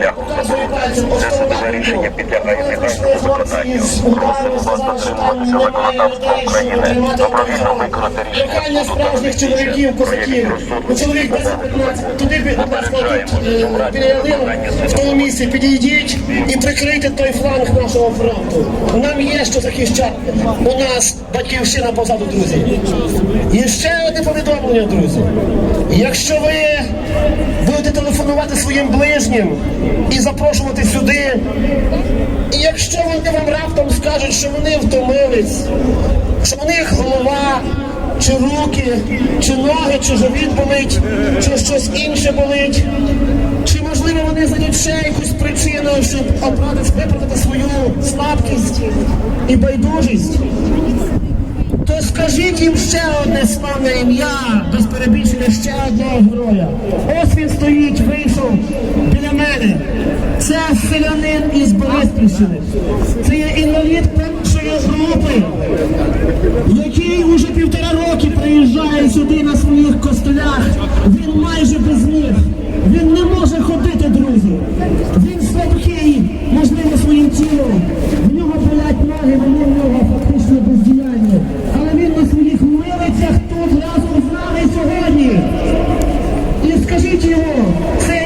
шляхом заборонено. Це судове рішення підлягає негайному виконанню. Просимо вас дотримуватися законодавства України, добровільно виконати рішення суду та справжніх чоловіків, козаків. Чоловік 10-15, туди бі- будь ласка, тут, е, біля ялинок, в тому місці підійдіть і прикрийте той фланг нашого фронту. Нам є що захищати. У нас батьківщина позаду, друзі. І ще повідомлення, друзі. Якщо ви будете телефонувати своїм ближнім і запрошувати сюди, і якщо вони вам раптом скажуть, що вони втомились, що в них голова, чи руки, чи ноги, чи живіт болить, чи щось інше болить, чи можливо вони знайдуть ще якусь причину, щоб оправдати, виправдати свою слабкість і байдужість, скажіть їм ще одне славне ім'я, без перебільшення ще одного героя. Ось він стоїть, вийшов біля мене. Це селянин із Бориспільщини. Це є інвалід першої групи, який уже півтора роки приїжджає сюди на своїх костелях. Ritmo, sem